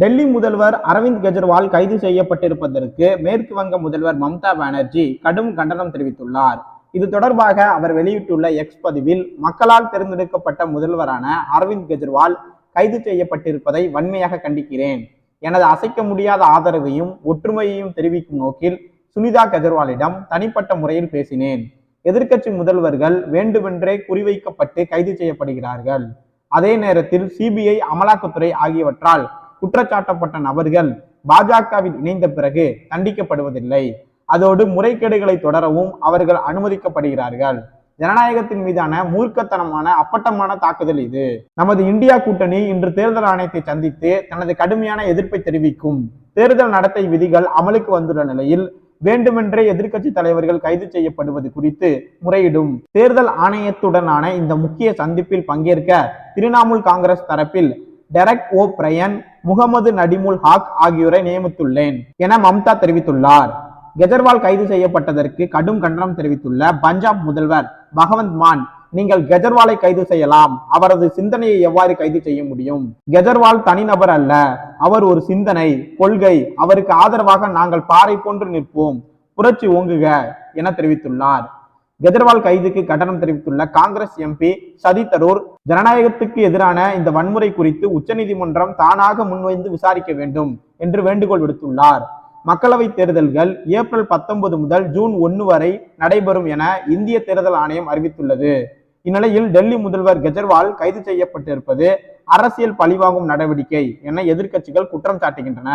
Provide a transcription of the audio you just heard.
டெல்லி முதல்வர் அரவிந்த் கெஜ்ரிவால் கைது செய்யப்பட்டிருப்பதற்கு மேற்கு வங்க முதல்வர் மம்தா பானர்ஜி கடும் கண்டனம் தெரிவித்துள்ளார். இது தொடர்பாக அவர் வெளியிட்டுள்ள எக்ஸ் பதிவில் மக்களால் தேர்ந்தெடுக்கப்பட்ட முதல்வரான அரவிந்த் கெஜ்ரிவால் கைது செய்யப்பட்டிருப்பதை வன்மையாக கண்டிக்கிறேன். எனது அசைக்க முடியாத ஆதரவையும் ஒற்றுமையையும் தெரிவிக்கும் நோக்கில் சுனிதா கெஜ்ரிவாலிடம் தனிப்பட்ட முறையில் பேசினேன். எதிர்க்கட்சி முதல்வர்கள் வேண்டுமென்றே குறிவைக்கப்பட்டு கைது செய்யப்படுகிறார்கள். அதே நேரத்தில் சிபிஐ அமலாக்கத்துறை ஆகியவற்றால் குற்றச்சாட்டப்பட்ட நபர்கள் பாஜகவில் இணைந்த பிறகு தண்டிக்கப்படுவதில்லை. அதோடு முறைகேடுகளை தொடரவும் அவர்கள் அனுமதிக்கப்படுகிறார்கள். ஜனநாயகத்தின் மீதான மூர்க்கத்தனமான அப்பட்டமான தாக்குதல் இது. நமது இந்தியா கூட்டணி இன்று தேர்தல் ஆணையத்தை சந்தித்து தனது கடுமையான எதிர்ப்பை தெரிவிக்கும். தேர்தல் நடத்தை விதிகள் அமலுக்கு வந்துள்ள நிலையில் வேண்டுமென்றே எதிர்க்கட்சி தலைவர்கள் கைது செய்யப்படுவது குறித்து முறையிடும். தேர்தல் ஆணையத்துடனான இந்த முக்கிய சந்திப்பில் பங்கேற்க திரிணாமுல் காங்கிரஸ் தரப்பில் டெரக் ஓ பிரையன் முகமது நடிமுல் ஹாக் ஆகியோரை நியமித்துள்ளேன் என மம்தா தெரிவித்துள்ளார். கெஜர்வால் கைது செய்யப்பட்டதற்கு கடும் கண்டனம் தெரிவித்துள்ள பஞ்சாப் முதல்வர் பகவந்த் மான் நீங்கள் கெஜர்வாலை கைது செய்யலாம். அவரது சிந்தனையை எவ்வாறு கைது செய்ய முடியும்? கெஜர்வால் தனிநபர் அல்ல. அவர் ஒரு சிந்தனை கொள்கை. அவருக்கு ஆதரவாக நாங்கள் பாறை போன்று நிற்போம். புரட்சி ஓங்குக என தெரிவித்துள்ளார். கெஜ்ரிவால் கைதுக்கு கண்டனம் தெரிவித்துள்ள காங்கிரஸ் எம்பி சதி தரூர் ஜனநாயகத்துக்கு எதிரான இந்த வன்முறை குறித்து உச்சநீதிமன்றம் தானாக முன்வந்து விசாரிக்க வேண்டும் என்று வேண்டுகோள் விடுத்துள்ளார். மக்களவை தேர்தல்கள் ஏப்ரல் பத்தொன்பது முதல் ஜூன் ஒன்று வரை நடைபெறும் என இந்திய தேர்தல் ஆணையம் அறிவித்துள்ளது. இந்நிலையில் டெல்லி முதல்வர் கெஜ்ரிவால் கைது செய்யப்பட்டிருப்பது அரசியல் பழிவாங்கும் நடவடிக்கை என எதிர்க்கட்சிகள் குற்றம் சாட்டுகின்றன.